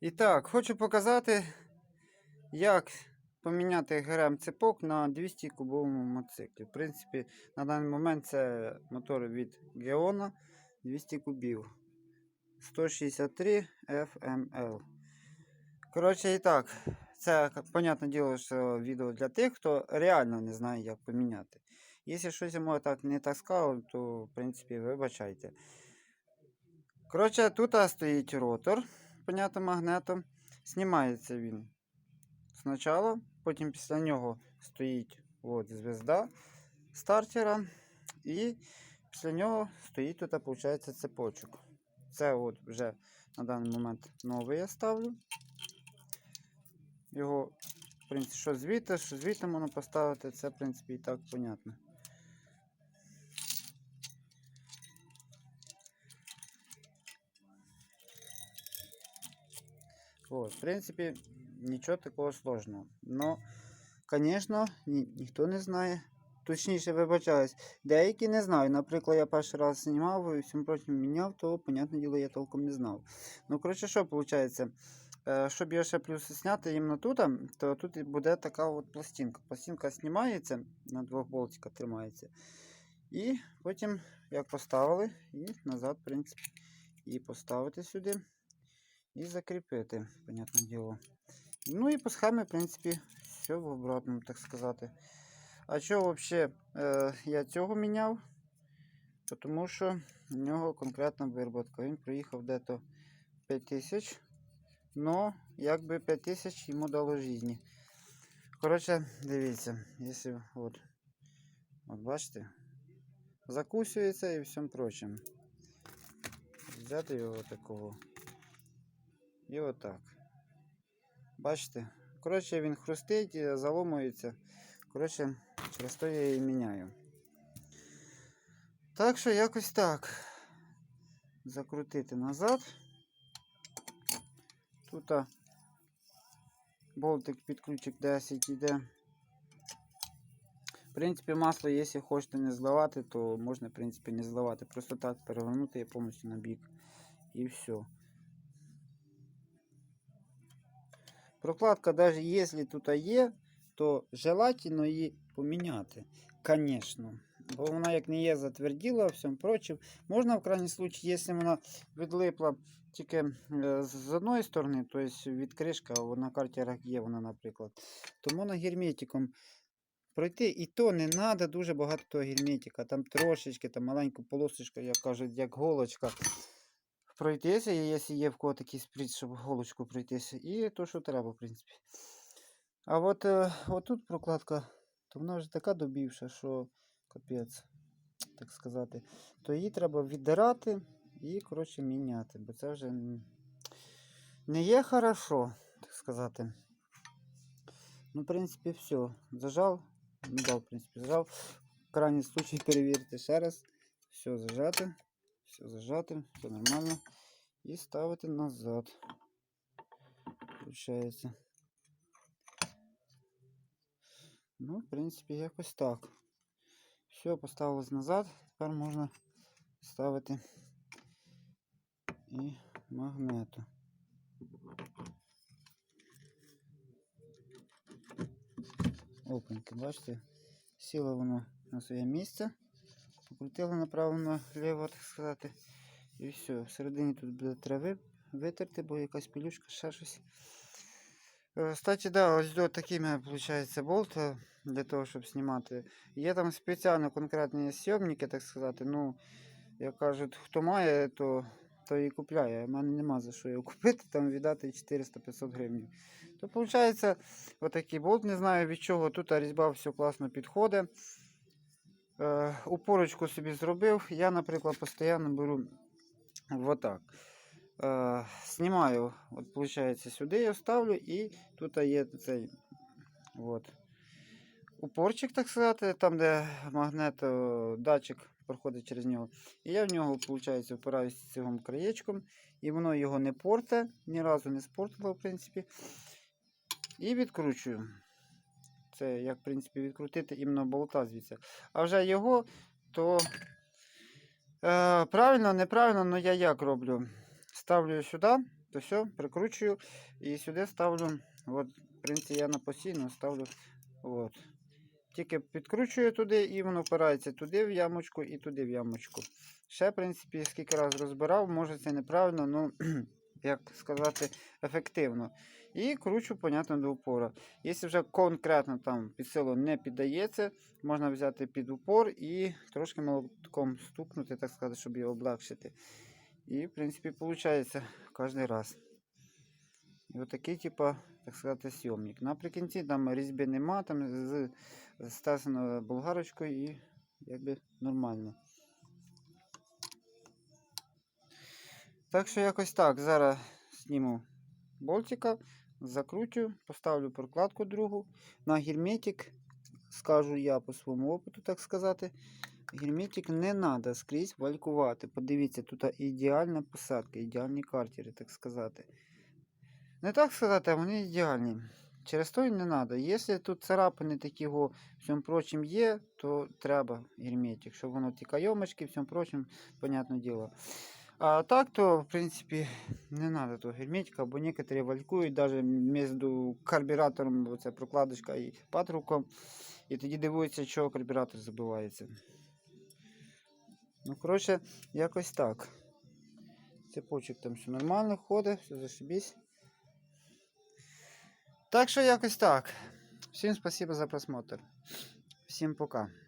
І так, хочу показати, як поміняти ГРМ цепок на 200 кубовому мотоциклі. В принципі, на даний момент це мотор від Geona 200 кубів. 163 FML. Коротше, і так, це, понятне діло, що відео для тих, хто реально не знає, як поміняти. Якщо щось йому так не так сказав, то в принципі вибачайте. Коротше, тут стоїть ротор, понятно, магнетом. Знімається він спочатку, потім після нього стоїть от, звезда стартера. І після нього стоїть тут, виходить, цепочок. Це от вже на даний момент новий я ставлю. Його, в принципі, що звідти, що звідти можна поставити, це, в принципі, і так понятно. Вот, в принципі, нічого такого сложного. Но, звісно, ні, ніхто не знає. Точніше, вибачаюсь, деякі не знають. Наприклад, я перший раз знімав і всім прочим міняв, то, понятне діло, я толком не знав. Ну, коротше, що виходить? Щоб його ще плюс зняти іменно тут, то тут буде така от пластинка. Пластинка знімається, на двох болтиках тримається. І потім, як поставили, і назад, в принципі, її поставити сюди і закріпити, понятне діло. Ну і по схемі, в принципі, все в обратному, так сказати. А чого взагалі е, я цього міняв? Тому що в нього конкретна вироботка. Він проїхав дето 5000. Но якби 5000 йому дало житті. Коротше, дивіться, якщо от, от бачите, закусується і всім прочим. Взяти його такого. І отак. Бачите? Коротше, він хрустить, і заломується. Коротше, через то я її міняю. Так що якось так. Закрутити назад. Тут болтик під ключик 10 йде. В принципі, масло, якщо хочете не зливати, то можна, в принципі, не зливати. Просто так перевернути її повністю на бік. І все. Прокладка, навіть якщо тут є, то желательно її поміняти. Звісно. Бо вона як не є затверділа, всім прочим. Можна в крайній случай, якщо вона відлипла тільки е, з одної сторони, тобто від кришка, на картерах є вона, наприклад, то можна герметиком пройти. І то не треба дуже багато герметика. Там трошечки, там маленьку полосочку, як кажуть, як голочка. Пройтися, якщо є в кого такий сприт, щоб голочку пройтися. І то, що треба, в принципі. А от, е, от прокладка, то вона вже така добівша, що капець, так сказати. То її треба віддирати і, коротше, міняти. Бо це вже не є хорошо, так сказати. Ну, в принципі, все. Зажав. Ну, да, в принципі, зажав. В крайній случай перевірити ще раз. Все зажати. Все зажати, все нормально. І ставити назад. Получається. Ну, в принципі, якось так. Все, поставилось назад. Тепер можна ставити і магнету. Опаньки, бачите? Сіло воно на своє місце. Покрутили направо-наліво, так сказати. І все. Всередині тут буде трави витерти, бо якась пілюшка, ще щось. Е, Кстати, да, ось до такий виходить болт для того, щоб знімати. Є там спеціально конкретні зйомники, так сказати. Ну, як кажуть, хто має, то, то і купляє. У мене нема за що його купити, там віддати 400-500 гривень. То виходить, отакий болт, не знаю від чого. Тут різьба все класно підходить. Е, упорочку собі зробив. Я, наприклад, постійно беру отак. Е, знімаю, от, виходить, сюди я ставлю, і тут є цей от, упорчик, так сказати, там, де магнет, е, датчик проходить через нього. І я в нього, виходить, впираюся цим краєчком, і воно його не порте, ні разу не спортило, в принципі. І відкручую. Це як, в принципі, відкрутити іменно болта звідси. А вже його, то е, правильно, неправильно, але я як роблю? Ставлю сюди, то все, прикручую і сюди ставлю. От, в принципі, я на постійно ставлю. От. Тільки підкручую туди і воно впирається туди в ямочку і туди в ямочку. Ще, в принципі, скільки раз розбирав, може це неправильно, ну, як сказати, ефективно. І кручу, понятно, до упора. Якщо вже конкретно там під силу не піддається, можна взяти під упор і трошки молотком стукнути, так сказати, щоб його облегшити. І, в принципі, виходить кожен раз. І отакий, типа, так сказати, сйомник. Наприкінці там різьби нема, там з, стесано болгарочкою і якби нормально. Так що якось так. Зараз зніму болтика, закручу, поставлю прокладку другу. На герметик, скажу я по своєму опиту, так сказати. Герметик не треба скрізь валькувати. Подивіться, тут ідеальна посадка, ідеальні картери, так сказати. Не так сказати, а вони ідеальні. Через то не треба. Якщо тут царапини такі го, всьому прочим є, то треба герметик, щоб воно ті кайомочки, всьому прочим, понятне діло. А так то, в принципі, не треба того герметика, бо некоторі валькують навіть між карбюратором, оця прокладочка і патрубком. І тоді дивуються, чого карбюратор забивається. Ну, коротше, якось так. Цепочок там все нормально, ходить, все зашибись. Так що якось так. Всім спасибо за просмотр. Всім пока.